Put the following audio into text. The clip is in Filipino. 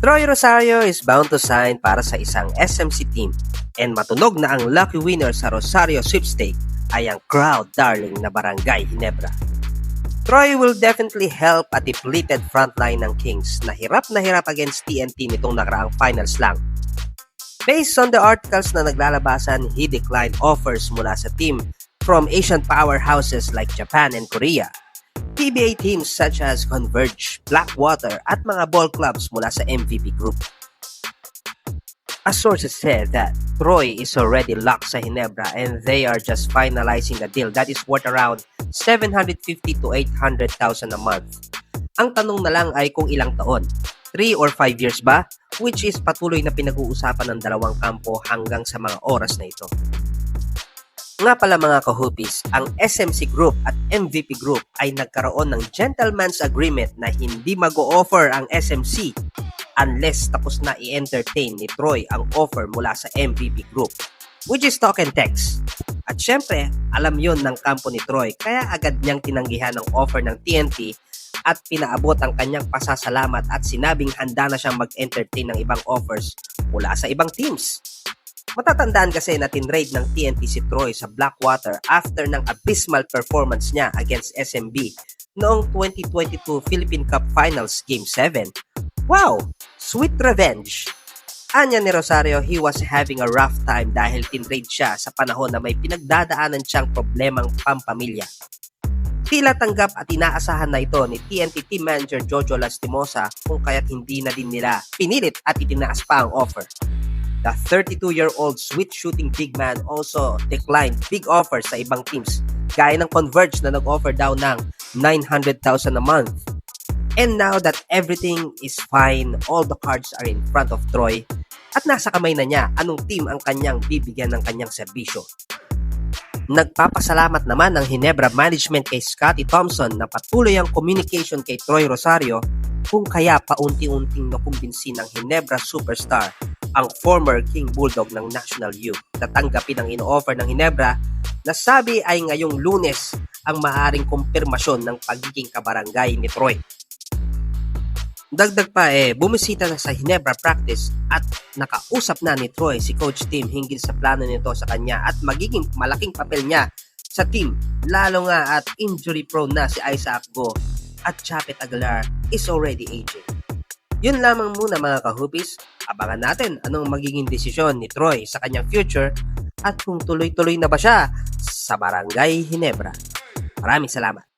Troy Rosario is bound to sign para sa isang SMC team and matunog na ang lucky winner sa Rosario sweepstake ay ang crowd darling na Barangay Ginebra. Troy will definitely help a depleted frontline ng Kings na hirap na hirap against TNT nitong nakaraang finals lang. Based on the articles na naglalabasan, he declined offers mula sa team from Asian powerhouses like Japan and Korea. PBA teams such as Converge, Blackwater at mga ball clubs mula sa MVP Group. A sources said that Troy is already locked sa Hinebra and they are just finalizing a deal that is worth around 750 to 800,000 a month. Ang tanong na lang ay kung ilang taon, 3 or 5 years ba? Which is patuloy na pinag-uusapan ng dalawang kampo hanggang sa mga oras na ito. Nga pala mga kahupis, ang SMC Group at MVP Group ay nagkaroon ng gentleman's agreement na hindi mag-o-offer ang SMC unless tapos na i-entertain ni Troy ang offer mula sa MVP Group, which is talk and text. At syempre, alam yon ng kampo ni Troy kaya agad niyang tinanggihan ang offer ng TNT at pinaabot ang kanyang pasasalamat at sinabing handa na siyang mag-entertain ng ibang offers mula sa ibang teams. Matatandaan kasi na tinrade ng TNT si Troy sa Blackwater after ng abysmal performance niya against SMB noong 2022 Philippine Cup Finals Game 7. Wow! Sweet revenge! Anya ni Rosario, he was having a rough time dahil tinrade siya sa panahon na may pinagdadaanan siyang problemang pampamilya. Tila tanggap at inaasahan na ito ni TNT team manager Jojo Lastimosa kung kaya't hindi na din nila pinilit at itinaas pa ang offer. The 32-year-old sweet shooting big man also declined big offers sa ibang teams, gaya ng Converge na nag-offer daw ng 900,000 a month. And now that everything is fine, all the cards are in front of Troy, at nasa kamay na niya anong team ang kanyang bibigyan ng kanyang serbisyo. Nagpapasalamat naman ang Hinebra Management kay Scotty Thompson na patuloy ang communication kay Troy Rosario kung kaya paunti-unting nakumbinsi ng Hinebra superstar ang former King Bulldog ng National U na tanggapin ang ino-offer ng Hinebra na sabi ay ngayong lunes ang maaring kumpirmasyon ng pagiging kabarangay ni Troy. Dagdag pa eh, bumisita na sa Hinebra practice at nakausap na ni Troy si Coach Tim hinggil sa plano nito sa kanya at magiging malaking papel niya sa team. Lalo nga at injury prone na si Isaac Go at Chapet Aguilar is already aging. Yun lamang muna mga kahupis. Abangan natin anong magiging desisyon ni Troy sa kanyang future at kung tuloy-tuloy na ba siya sa Barangay Hinebra. Maraming salamat.